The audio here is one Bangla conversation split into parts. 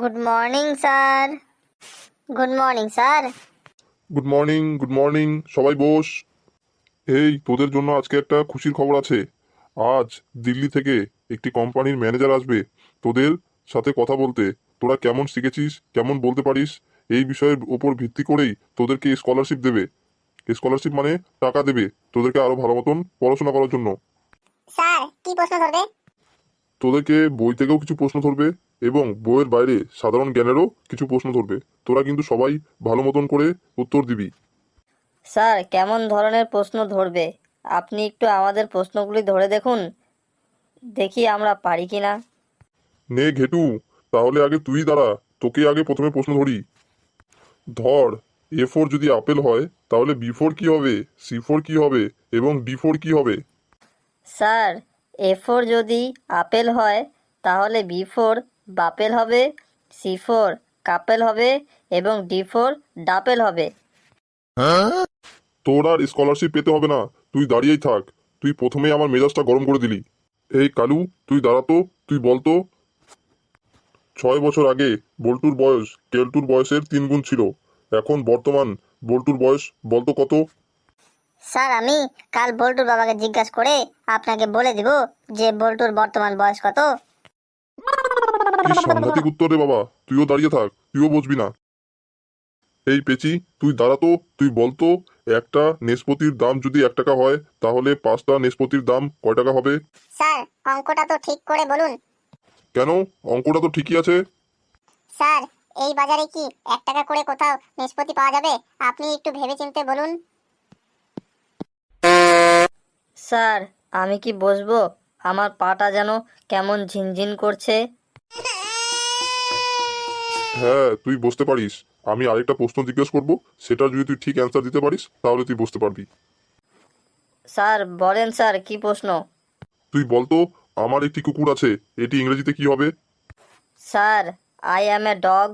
Good morning sir good morning sir good morning good morning সবাই বস। এই তোদের জন্য আজকে একটা খুশির খবর আছে। আজ দিল্লি থেকে একটি কোম্পানির ম্যানেজার আসবে তোদের সাথে কথা বলতে। তোরা কেমন শিখেছিস কেমন বলতে পারিস এই বিষয়ের উপর ভিত্তি করেই তোদেরকে স্কলারশিপ দেবে। স্কলারশিপ মানে টাকা দেবে তোদেরকে আরও ভালো মতন পড়াশোনা করার জন্য। স্যার কি প্রশ্ন ধরবে? তোদেরকে বই থেকেও কিছু প্রশ্ন ধরবে এবং বইয়ের বাইরে সাধারণ জ্ঞানেরও কিছু প্রশ্ন ধরবে। তোরা কিন্তু সবাই ভালো মতন করে উত্তর দিবি। স্যার কেমন ধরনের প্রশ্ন ধরবে? আপনি একটু আমাদের প্রশ্নগুলি ধরে দেখুন। দেখি আমরা পারি কি না নে ঘেটু তাহলে আগে তুই দাঁড়া তোকে আগে প্রথমে প্রশ্ন ধরি। ধর এ ফোর যদি আপেল হয় তাহলে বি ফোর কি হবে সি ফোর কি হবে এবং ডি ফোর কি হবে? স্যার এ ফোর যদি আপেল হয়, তাহলে বি ফোর বাপেল হবে সি ফোর কাপেল হবে এবং ডি ফোর ডাপেল হবে। তোর আর স্কলারশিপ পেতে হবে না, তুই দাঁড়িয়েই থাক। তুই প্রথমেই আমার মেজাজটা গরম করে দিলি। এই কালু, তুই দাঁড়াতো তুই বলতো ছয় বছর আগে বল্টুর বয়স, কেলটুর বয়সের তিন গুণ ছিল। এখন বর্তমান বল্টুর বয়স বলতো কত? স্যার আমি কাল বল্টুর বাবাকে জিজ্ঞাসা করে আপনাকে বলে দিব যে বল্টুর বর্তমান বয়স কত। কি সাংঘাতিক উত্তর রে বাবা তুইও দাঁড়িয়ে থাক তুইও বুঝবি না। এই পেচি তুই দাঁড়াতো তুই বলতো একটা নেসপতির দাম যদি এক টাকা হয় তাহলে পাঁচটা নেসপতির দাম কয় টাকা হবে? স্যার অঙ্কটা তো ঠিক করে বলুন। কেন? অঙ্কটা তো ঠিকই আছে। স্যার এই বাজারে কি এক টাকা করে কোথাও নিষ্পত্তি পাওয়া যাবে? আপনি একটু ভেবেচিন্তে বলুন। স্যার আমি কি বসবো? আমার পাটা যেন কেমন ঝিনঝিন করছে। হ্যাঁ তুই বসতে পারিস। আমি আরেকটা প্রশ্ন জিজ্ঞেস করব। সেটা যদি তুই ঠিক অ্যান্সার দিতে পারিস তাহলে তুই বসতে পারবি। স্যার বলেন স্যার কি প্রশ্ন? তুই বলতো আমার একটি কুকুর আছে। এটি ইংরেজিতে কি হবে? Sir I am a dog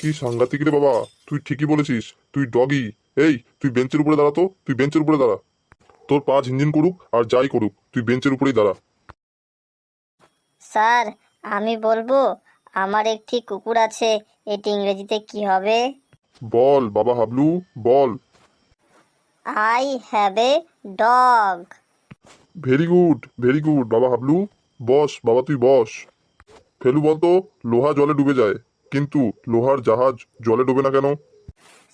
কি সাংঘাতিক রে বাবা? তুই ঠিকই বলেছিস। তুই ডগি এই তুই বেঞ্চের উপরে দাঁড়াতো? তুই বেঞ্চের উপরে দাঁড়া। তোর পা ঝিনঝিন করুক আর যাই করুক তুই বেঞ্চের উপরেই দাঁড়া। স্যার আমি বলব আমার একটি কুকুর আছে এটি ইংরেজিতে কি হবে? বল বাবা হাবলু বল। I have a dog. Very good very good বাবা হাবলু। বস বাবা তুই বস। ফেলু বলতো লোহা জলে ডুবে যায় কিন্তু লোহার জাহাজ জলে ডুবে না কেন?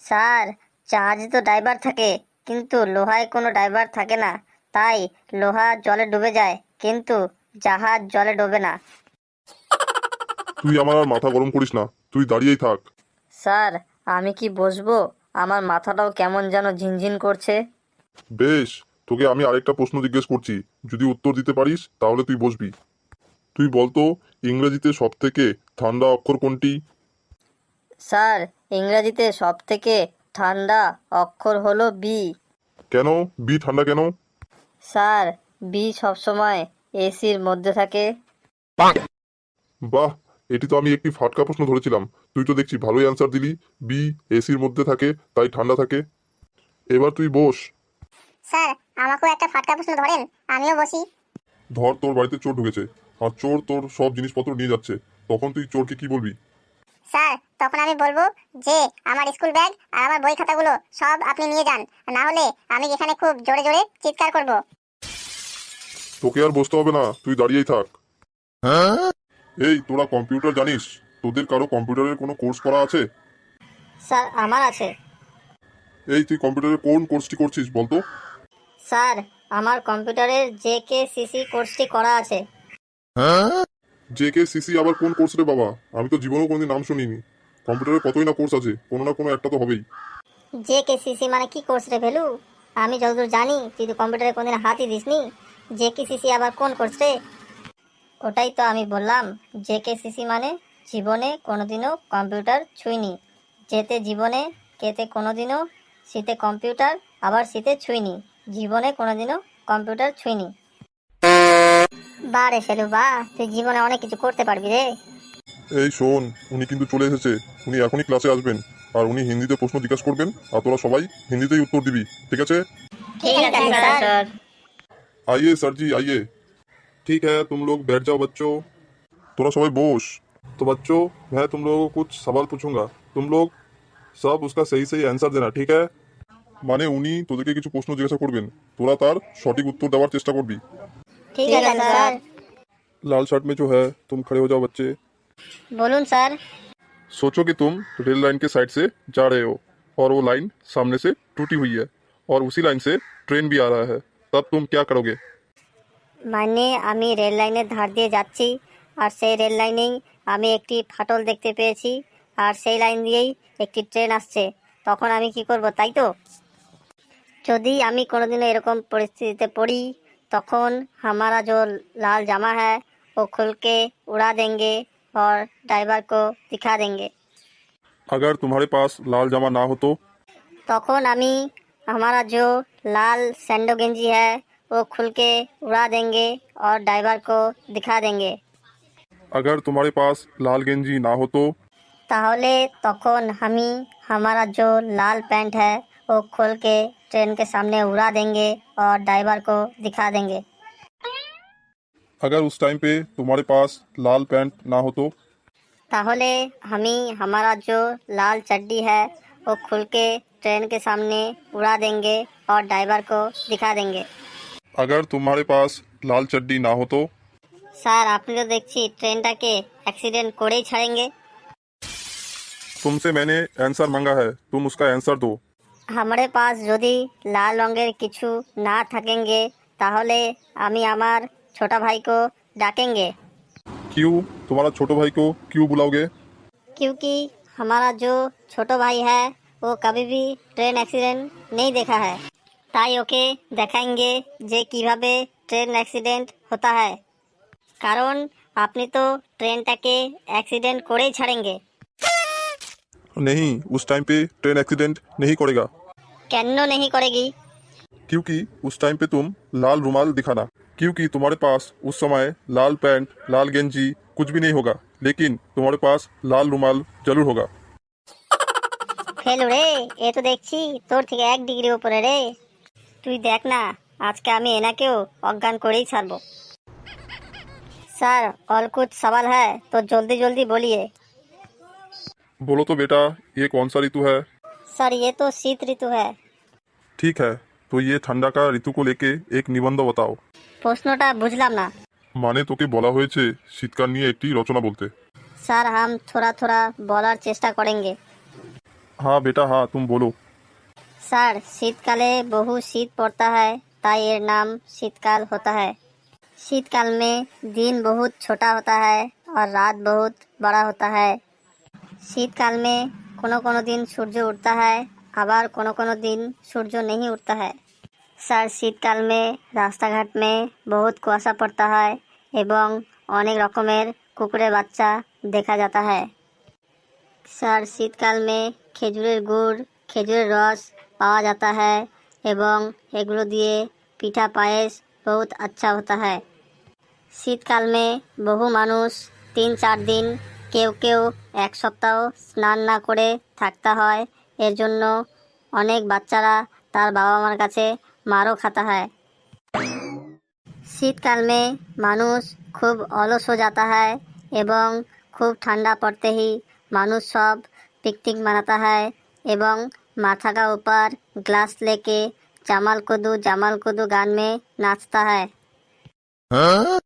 স্যার জাহাজে তো ড্রাইভার থাকে কিন্তু লোহায় কোনো ড্রাইভার থাকে না। তাই লোহা জলে ডুবে যায় কিন্তু জাহাজ জলে ডোবে না। তুই আমার আর মাথা গরম করিস না। তুই দাঁড়িয়েই থাক। স্যার আমি কি বসবো? আমার মাথাটাও কেমন যেন ঝিনঝিন করছে। বেশ তোকে আমি আরেকটা প্রশ্ন জিজ্ঞেস করছি। যদি উত্তর দিতে পারিস তাহলে তুই বসবি। তুই বলতো ইংরেজিতে সব থেকে ঠান্ডা অক্ষর কোনটি? স্যার ইংরেজিতে সব থেকে ঠান্ডা অক্ষর হলো বি কেন? বি ঠান্ডা কেন? স্যার বি সবসময় এসির মধ্যে থাকে। বাহ! এটি তো আমি একটি ফাটকা প্রশ্ন ধরেছিলাম। তুই তো দেখছি ভালোই অ্যান্সার দিলি। বি এসির মধ্যে থাকে তাই ঠান্ডা থাকে। এবার তুই বস। স্যার আমাকেও একটা ফাটকা প্রশ্ন ধরেন। আমিও বসি। ধর তোর বাড়িতে চোর ঢুকেছে। আর চোর তোর সব জিনিসপত্র নিয়ে যাচ্ছে। তখন তুই চোরকে কি বলবি? স্যার তখন আমি বলব যে আমার স্কুল ব্যাগ আর আমার বই খাতাগুলো সব আপনি নিয়ে যান। না হলে আমি এখানে খুব জোরে জোরে চিৎকার করব। তোকে আর বসতে হবে না তুই দাঁড়িয়েই থাক। এই তোরা কম্পিউটার জানিস? তোদের কারও কম্পিউটারের কোনো কোর্স করা আছে? স্যার আমার আছে। এই তুই কম্পিউটারের কোন কোর্সটি করছিস বলতো স্যার আমার কম্পিউটারের জে কে সিসি কোর্সটি করা আছে। জে কে সিসি আবার কোন কোর্স রে বাবা? আমি তো জীবনেও কোনোদিন নাম শুনিনি। কম্পিউটারের কতই না কোর্স আছে, কোনো না কোনো একটা তো হবেই। জে কে সিসি মানে কি কোর্স রে ভেলু? আমি যতদূর জানি, তুই তো কম্পিউটারে কোনদিন হাতই দিসনি। জে কে সিসি আবার কোন কোর্স রে? ওটাই তো আমি বললাম, জে কে সিসি মানে জীবনে কোনোদিনও কম্পিউটার ছুঁইনি। যেতে জীবনে, কেতে কোনোদিনও শীতে কম্পিউটার, আবার শীতে ছুঁইনি। জীবনে কোনোদিনও কম্পিউটার ছুঁইনি। বা রে ফেলু বা তুই জীবনে অনেক কিছু করতে পারবি রে এই শোন উনি কিন্তু চলে এসেছে উনি এখনই ক্লাসে আসবেন আর উনি হিন্দিতে প্রশ্ন জিজ্ঞাসা করবেন আর তোরা সবাই হিন্দিতেই উত্তর দিবি ঠিক আছে ঠিক আছে স্যার স্যার आइए सर जी आइए ठीक है तुम लोग बैठ जाओ बच्चों তোরা সবাই বস तो बच्चों मैं तुम लोगों को कुछ सवाल पूछूंगा तुम लोग सब उसका सही सही অ্যান্সার দেনা ঠিক আছে মানে উনি তোদেরকে কিছু প্রশ্ন জিজ্ঞাসা করবেন তোরা তার সঠিক উত্তর দেওয়ার চেষ্টা করবি ঠিক আছে স্যার लाल शर्ट में जो है तुम खड़े हो जाओ बच्चे বলুন স্যার सोचो कि तुम रेल लाइन के साइड से जा रहे हो और वो लाइन सामने से टूटी हुई है और उसी लाइन से ट्रेन भी आ रहा है तब तुम क्या करोगे মানে আমি রেল লাইনের ধার দিয়ে যাচ্ছি আর সেই রেল লাইনেই আমি একটি ফাটল দেখতে পেয়েছি আর সেই লাইন দিয়েই একটি ট্রেন আসছে তখন আমি কি করব তাই তো যদি আমি কোনোদিনও এরকম পরিস্থিতিতে পড়ি তখন हमारा जो लाल जामा है वो खुल के उड़ा देंगे और ड्राइवर को दिखा देंगे अगर तुम्हारे पास लाल जामा ना हो तो তখন আমি हमारा जो लाल सैंडो गंजी है वो खुल के उड़ा देंगे और ड्राइवर को दिखा देंगे अगर तुम्हारे पास लाल गेंजी ना हो तो তাহলে তখন আমি हमारा जो लाल पैंट है वो खोल के ट्रेन के सामने उड़ा देंगे और ड्राइवर को दिखा देंगे। अगर उस टाइम पे तुम्हारे पास लाल पैंट ना हो तो? ताहले हमी हमारा जो लाल चड्डी है वो खुल के ट्रेन के सामने उड़ा देंगे और ड्राइवर को दिखा देंगे। अगर तुम्हारे पास लाल चड्डी ना हो तो? सर आपने तो देखी ट्रेन के एक्सीडेंट कोड़े छड़ेंगे। तुमसे मैंने आंसर मांगा है तुम उसका आंसर दो। हमारे পাশ যদি লাল রঙের কিছু না থাকেঙ্গে তাহলে আমি আমার ছোট ভাইকে ডাকেंगे क्यों तुम्हारा छोटो भाई को क्यों बुलाओगे क्योंकि हमारा जो छोटो भाई है वो कभी भी ট্রেন অ্যাক্সিডেন্ট নেই দেখা है তাই ওকে দেখাएंगे যে কীভাবে ট্রেন অ্যাক্সিডেন্ট হতা হয় কারণ আপনি তো ট্রেনটাকে অ্যাক্সিডেন্ট করেই ছাড়েंगे नहीं उस टाइम पे ट्रेन एक्सीडेंट नहीं करेगा কেন नहीं करेगी क्योंकि उस टाइम पे तुम लाल रुमाल दिखाना क्योंकि तुम्हारे पास उस समय लाल पैंट लाल गेंजी कुछ भी नहीं होगा लेकिन तुम्हारे पास लाल रुमाल जरूर होगा ফেলু রে এ তো দেখছি তোর থেকে এক ডিগ্রি উপরে রে তুই দেখ না আজকে আমি এনাকেও অজ্ঞান করেই ছাড়বো স্যার और कुछ सवाल है तो जल्दी जल्दी बोलिए बोलो तो बेटा ये कौन सा ऋतु है? सर ये तो शीत ऋतु है। ठीक है तो ये ठंडा का ऋतु को लेके एक निबंध बताओ। प्रश्नोटा बुझलाम ना। माने तो के बोला हुए शीतकाल नहीं एक रचना बोलते। सर हम थोड़ा थोड़ा बोलार चेष्टा करेंगे। हाँ बेटा हाँ तुम बोलो। सर शीतकाले बहु शीत पड़ता है ताई ये नाम शीतकाल होता है। शीतकाल में दिन बहुत छोटा होता है और रात बहुत बड़ा होता है। शीतकाल में কোনো कोनो दिन सूर्य उठता है आबार কোনো कोनो दिन सूर्य नहीं उठता है স্যার, শীতকাল মে রাস্তাঘাট মে বহুত কুয়াশা পড়তে হয় এবং অনেক রকমের কুকুরের বাচ্চা দেখা যাতা হয়। স্যার, শীতকাল মে খেজুরের গুড়, খেজুরের রস পাওয়া যাতা হয় এবং এগুলো দিয়ে পিঠা পায়েস বহুত আচ্ছা হতা হয়। শীতকাল মে বহু মানুষ তিন চার দিন কেউ কেউ এক সপ্তাহ স্নান না করে থাকতে হয়। এর জন্য অনেক বাচ্চারা তার বাবা মার কাছে মারও খাতে হয়। শীতকালে মানুষ খুব অলস হয়ে যেতে হয় এবং খুব ঠান্ডা পড়তেই মানুষ সব পিকনিক মানাতে হয় এবং মাথাটা উপর গ্লাস লেকে জামাল কুদু জামাল কুদু গান মে নাচতে হয়। হ্যাঁ?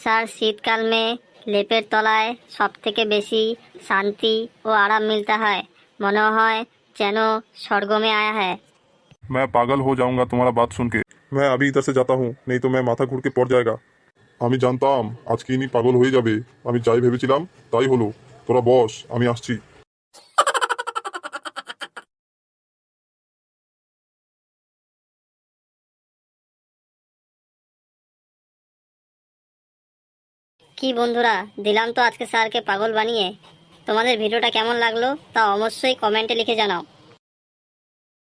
স্যার শীতকালে লেপের তলায় সব থেকে বেশি শান্তি ও আরাম মিলতে হয়। মনে হয় যেন স্বর্গমে আয়া হ্যায়। मैं पागल हो जाऊंगा तुम्हारा बात सुन के मैं अभी इधर से जाता हूँ नहीं तो मैं माथा घूर के पड़ जाएगा আমি জানতাম আজকে ইনি পাগল হয়ে যাবে। আমি যাই ভেবেছিলাম তাই হলো। তোরা বস আমি আসছি। কি বন্ধুরা, দিলাম তো আজকে স্যারকে পাগল বানিয়ে। তোমাদের ভিডিওটা কেমন লাগল তা অবশ্যই কমেন্টে লিখে জানাও।